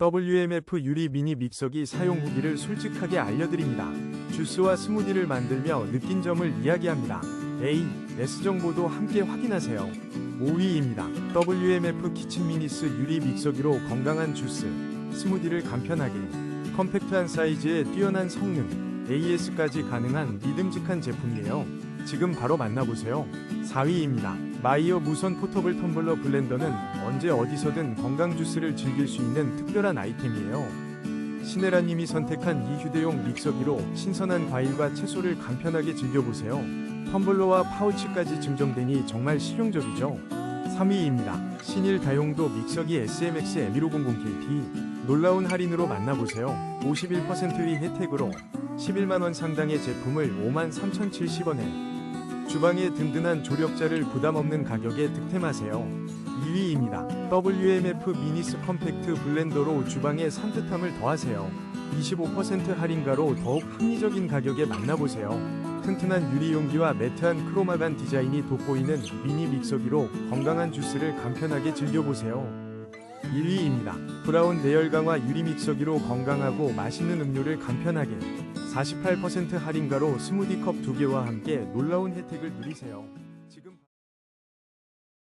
WMF 유리 미니 믹서기 사용 후기를 솔직하게 알려드립니다. 주스와 스무디를 만들며 느낀 점을 이야기합니다. A. S 정보도 함께 확인하세요. 5위입니다. WMF 키친 미니스 유리 믹서기로 건강한 주스, 스무디를 간편하게, 컴팩트한 사이즈에 뛰어난 성능, AS까지 가능한 믿음직한 제품이에요. 지금 바로 만나보세요. 4위입니다. 마이어 무선 포터블 텀블러 블렌더는 언제 어디서든 건강 주스를 즐길 수 있는 특별한 아이템이에요. 신혜라님이 선택한 이 휴대용 믹서기로 신선한 과일과 채소를 간편하게 즐겨보세요. 텀블러와 파우치까지 증정되니 정말 실용적이죠. 3위입니다. 신일 다용도 믹서기 SMX M1500KT 놀라운 할인으로 만나보세요. 51%의 혜택으로 11만원 상당의 제품을 53,070원에 주방의 든든한 조력자를 부담 없는 가격에 득템하세요. 2위입니다. WMF 미니스 컴팩트 블렌더로 주방의 산뜻함을 더하세요. 25% 할인가로 더욱 합리적인 가격에 만나보세요. 튼튼한 유리 용기와 매트한 크로마간 디자인이 돋보이는 미니 믹서기로 건강한 주스를 간편하게 즐겨보세요. 1위입니다. 브라운 내열 강화 유리 믹서기로 건강하고 맛있는 음료를 간편하게 48% 할인가로 스무디컵 2개와 함께 놀라운 혜택을 누리세요.